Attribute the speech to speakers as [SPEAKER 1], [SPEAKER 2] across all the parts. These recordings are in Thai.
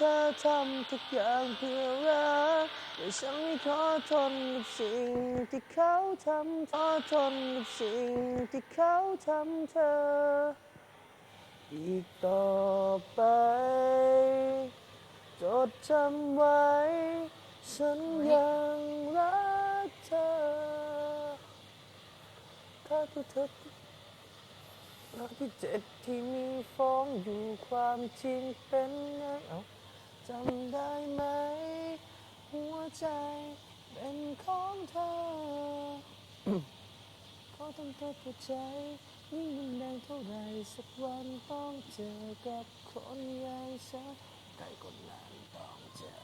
[SPEAKER 1] เธอทำทุกอย่างเพื่อรักแต่ฉันไม่ขอทนกับสิ่งที่เขาทำขอทนกับสิ่งที่เขาทำเธอ อีกต่อไปจดจำไว้ ฉันยังรักเธอถ้าที่เธอรักที่เจ็ดที่มีฟ้องอยู่ความจริงเป็นไงเอ้า จำได้ไหม หัวใจเป็นของเธอขอต้องเธอเข้าใจยิ่งมันแดงเท่าไรสักวันต้องเจอกับคนอย่างฉันใครคนนั้นต้องเจอ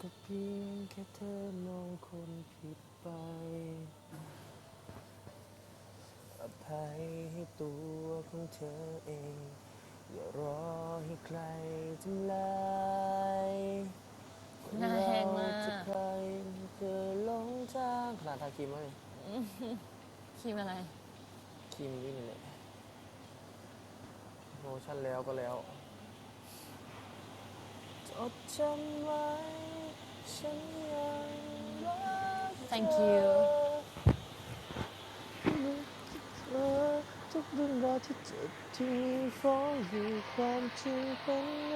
[SPEAKER 1] ก็เพียงแค่เธอมองค ภัยให้ตัวของเธอเอง อย่ารอให้ใครทำลายคน
[SPEAKER 2] หน้าแห้งมาก
[SPEAKER 1] เรจะใครเคยหลงทางขนาดทาครีมเลย
[SPEAKER 2] ครีมอะไร
[SPEAKER 1] ครีมนี่นี่แหละโลชั่นแล้วก็แล้วจดจำไว้ฉันยังรัก
[SPEAKER 2] Thank
[SPEAKER 1] เธอ
[SPEAKER 2] you
[SPEAKER 1] เธอ ทุกเรื่องราวที่เจ็บที่มีฟ้องอยู่ความจริงเป็นไง